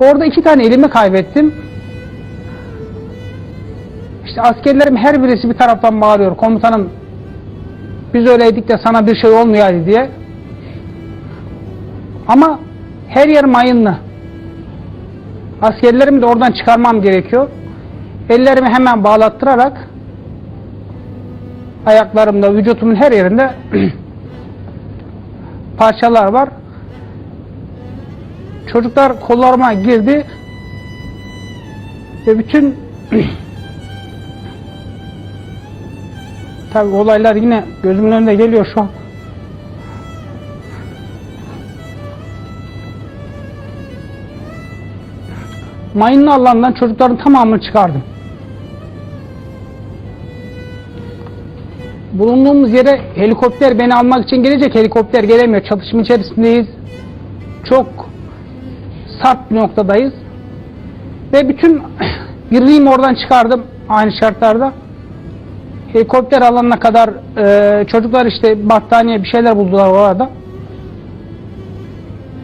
Orada iki tane elimi kaybettim. İşte askerlerim her birisi bir taraftan bağırıyor. Komutanım biz öyleydik de sana bir şey olmuyordu diye. Ama her yer mayınlı. Askerlerimi de oradan çıkarmam gerekiyor. Ellerimi hemen bağlattırarak ayaklarımda, vücutumun her yerinde parçalar var. Çocuklar kollarıma girdi ve bütün tabi olaylar yine gözümün önünde geliyor şu an. Mayınlı alandan çocukların tamamını çıkardım. Bulunduğumuz yere helikopter beni almak için gelecek helikopter gelemiyor. Çatışma içerisindeyiz. Çok sert bir noktadayız. Ve bütün birliğimi oradan çıkardım aynı şartlarda. Helikopter alanına kadar e, çocuklar işte battaniye bir şeyler buldular orada.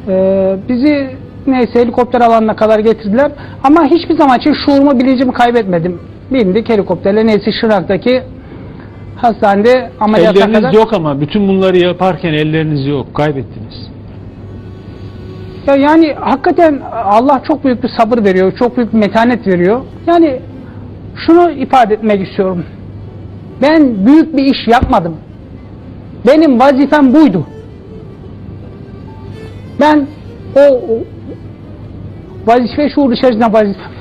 E, bizi neyse helikopter alanına kadar getirdiler. Ama hiçbir zaman için şuurumu bilincimi kaybetmedim. Bindik helikopterle neyse Şırnak'taki hastanede ameliyata Elleriniz kadar. yok ama bütün bunları yaparken elleriniz yok. Kaybettiniz. Ya yani hakikaten Allah çok büyük bir sabır veriyor, çok büyük bir metanet veriyor. Yani şunu ifade etmek istiyorum. Ben büyük bir iş yapmadım. Benim vazifem buydu. Ben o, o vazife şuur içerisinde vazifem